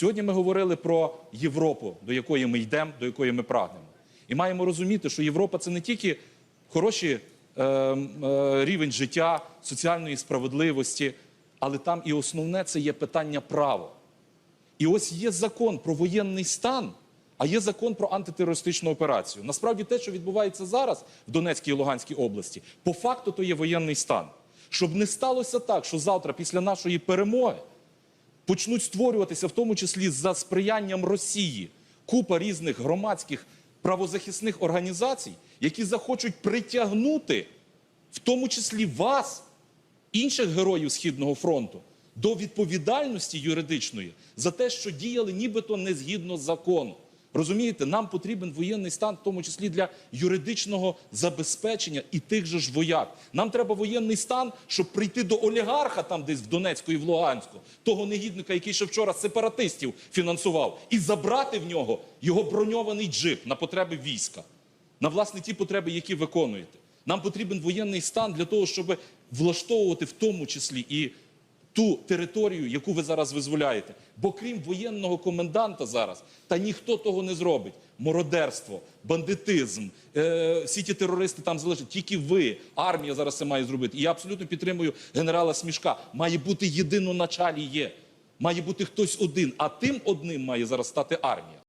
Сьогодні ми говорили про Європу, до якої ми йдемо, до якої ми прагнемо. І маємо розуміти, що Європа це не тільки хороший е, е, рівень життя, соціальної справедливості, але там і основне це є питання права. І ось є закон про воєнний стан, а є закон про антитерористичну операцію. Насправді, те, що відбувається зараз в Донецькій і Луганській області, по факту то є воєнний стан. Щоб не сталося так, що завтра, після нашої перемоги, почнуть створюватися, в тому числі за сприянням Росії, купа різних громадських правозахисних організацій, які захочуть притягнути, в тому числі вас, інших героїв Східного фронту, до відповідальності юридичної за те, що діяли нібито не згідно закону. Розумієте, нам потрібен воєнний стан, в тому числі для юридичного забезпечення і тих же ж вояк. Нам треба воєнний стан, щоб прийти до олігарха там десь в Донецьку і в Луганську, того негідника, який ще вчора сепаратистів фінансував, і забрати в нього його броньований джип на потреби війська, на власне ті потреби, які виконуєте. Нам потрібен воєнний стан для того, щоб влаштовувати в тому числі і ту територію, яку ви зараз визволяєте. Бо крім воєнного коменданта зараз, та ніхто того не зробить. Мородерство, бандитизм, е, всі ті терористи там залишать. Тільки ви, армія зараз це має зробити. І я абсолютно підтримую генерала Смішка. Має бути єдиноначалі є. Має бути хтось один, а тим одним має зараз стати армія.